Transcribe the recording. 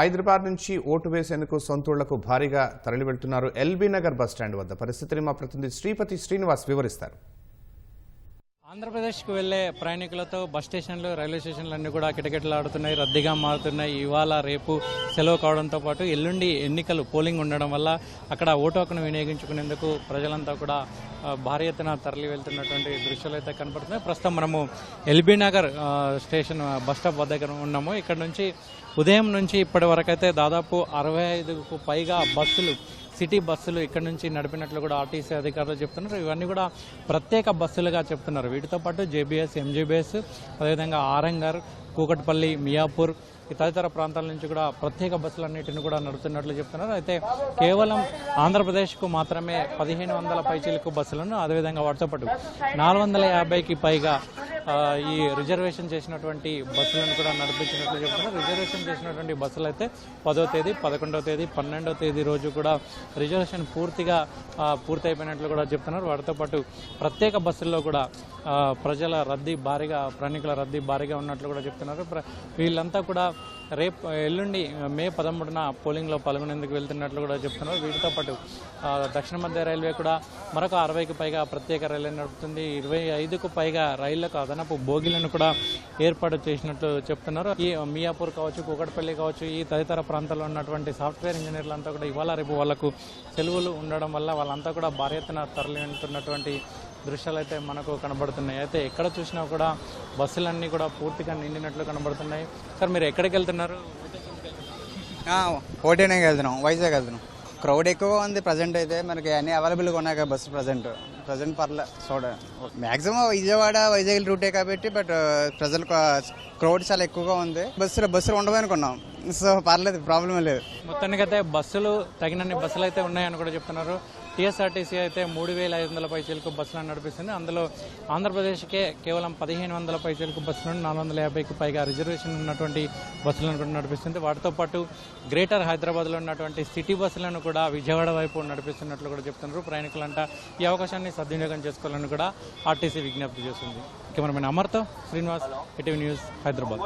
హైదరాబాద్ నుంచి ఓటు వేసేందుకు సొంతూళ్ళకు భారీగా తరలి వెళ్తున్నారు ఎల్బీ నగర్ బస్టాండ్ వద్ద. పరిస్థితిని మా ప్రతినిధి శ్రీపతి శ్రీనివాస్ వివరిస్తారు. ఆంధ్రప్రదేశ్కు వెళ్ళే ప్రయాణికులతో బస్ స్టేషన్లు రైల్వే స్టేషన్లు అన్ని కూడా కిటకిటలాడుతున్నాయి రద్దీగా మారుతున్నాయి. ఇవాళ రేపు సెలవు కావడంతో పాటు ఎల్లుండి ఎన్నికలు పోలింగ్ ఉండడం వల్ల అక్కడ ఓటు హక్కును వినియోగించుకునేందుకు ప్రజలంతా కూడా భారీ ఎత్తున తరలి వెళ్తున్నటువంటి దృశ్యాలు అయితే కనపడుతున్నాయి. ప్రస్తుతం మనము LB Nagar station bus stop దగ్గర ఉన్నాము. ఇక్కడ నుంచి ఉదయం నుంచి ఇప్పటి వరకైతే దాదాపు అరవై ఐదుకు పైగా బస్సులు సిటీ బస్సులు ఇక్కడ నుంచి నడిపినట్లు కూడా ఆర్టీసీ అధికారులు చెప్తున్నారు. ఇవన్నీ కూడా ప్రత్యేక బస్సులుగా చెప్తున్నారు. వీటితో పాటు జేబీఎస్ ఎంజీబీఎస్ అదేవిధంగా ఆరంగర్ కూకట్పల్లి మియాపూర్ తదితర ప్రాంతాల నుంచి కూడా ప్రత్యేక బస్సులన్నిటిని కూడా నడుపుతున్నట్లు చెప్తున్నారు. అయితే కేవలం ఆంధ్రప్రదేశ్కు మాత్రమే పదిహేను వందల పైచీలకు బస్సులను అదేవిధంగా వాటితో పాటు నాలుగు వందల యాభైకి పైగా ఈ రిజర్వేషన్ చేసినటువంటి బస్సులను కూడా నడిపించినట్లు చెప్తున్నారు. రిజర్వేషన్ చేసినటువంటి బస్సులు అయితే పదో తేదీ పదకొండవ తేదీ పన్నెండవ తేదీ రోజు కూడా రిజర్వేషన్ పూర్తిగా పూర్తయిపోయినట్లు కూడా చెప్తున్నారు. వాటితో పాటు ప్రత్యేక బస్సుల్లో కూడా ప్రజల రద్దీ భారీగా ప్రయాణికుల రద్దీ భారీగా ఉన్నట్లు కూడా చెప్తున్నారు. ప్ర- వీళ్ళంతా కూడా రేపు ఎల్లుండి మే పదమూడున పోలింగ్లో పాల్గొనేందుకు వెళ్తున్నట్లు కూడా చెప్తున్నారు. వీటితో పాటు దక్షిణ మధ్య రైల్వే కూడా మరొక అరవైకి పైగా ప్రత్యేక రైలు నడుపుతుంది. ఇరవై ఐదుకు పైగా రైళ్ళకు అదనపు బోగిలను కూడా ఏర్పాటు చేసినట్లు చెప్తున్నారు. ఈ మియాపూర్ కావచ్చు కూకట్పల్లి కావచ్చు ఈ తదితర ప్రాంతాల్లో ఉన్నటువంటి సాఫ్ట్వేర్ ఇంజనీర్లు అంతా కూడా ఇవాళ రేపు వాళ్ళకు సెలవులు ఉండడం వల్ల వాళ్ళంతా కూడా భారీ ఎత్తున తరలి దృశ్యాలు అయితే మనకు కనబడుతున్నాయి. అయితే ఎక్కడ చూసినా కూడా బస్సులన్నీ కూడా పూర్తిగా నిండినట్లు కనబడుతున్నాయి. సార్ మీరు ఎక్కడికి వెళ్తున్నారు? ఓటేనాకి వెళ్తున్నాం. వైజాగ్ వెళ్తున్నాం. క్రౌడ్ ఎక్కువగా ఉంది ప్రజెంట్ అయితే. మనకి అన్ని అవైలబుల్గా ఉన్నాయి కదా బస్సు ప్రజెంట్. ప్రజెంట్ పర్లే చూడ మ్యాక్సిమం విజయవాడ వైజాగ్ రూటే కాబట్టి బట్ ప్రజలు క్రౌడ్ చాలా ఎక్కువగా ఉంది. బస్సులు బస్సులు ఉండవు అనుకున్నాం సో పర్లేదు ప్రాబ్లం లేదు. మొత్తానికైతే బస్సులు తగినన్ని బస్సులు అయితే ఉన్నాయని కూడా చెప్తున్నారు. టీఎస్ఆర్టీసీ అయితే మూడు వేల ఐదు వందల పైచీలకు బస్సులను నడిపిస్తుంది. అందులో ఆంధ్రప్రదేశ్కే కేవలం పదిహేను వందల పైచీలకు బస్సులను నాలుగు వందల యాభైకి పైగా రిజర్వేషన్ ఉన్నటువంటి బస్సులను కూడా నడిపిస్తుంది. వాటితో పాటు గ్రేటర్ హైదరాబాద్లో ఉన్నటువంటి సిటీ బస్సులను కూడా విజయవాడ వైపు నడిపిస్తున్నట్లు కూడా చెప్తున్నారు. ప్రయాణికులంతా ఈ అవకాశాన్ని సద్వినియోగం చేసుకోవాలని కూడా ఆర్టీసీ విజ్ఞప్తి చేస్తుంది. కెమెరామెన్ అమర్తో శ్రీనివాస్ ఎటీవీ న్యూస్ హైదరాబాద్.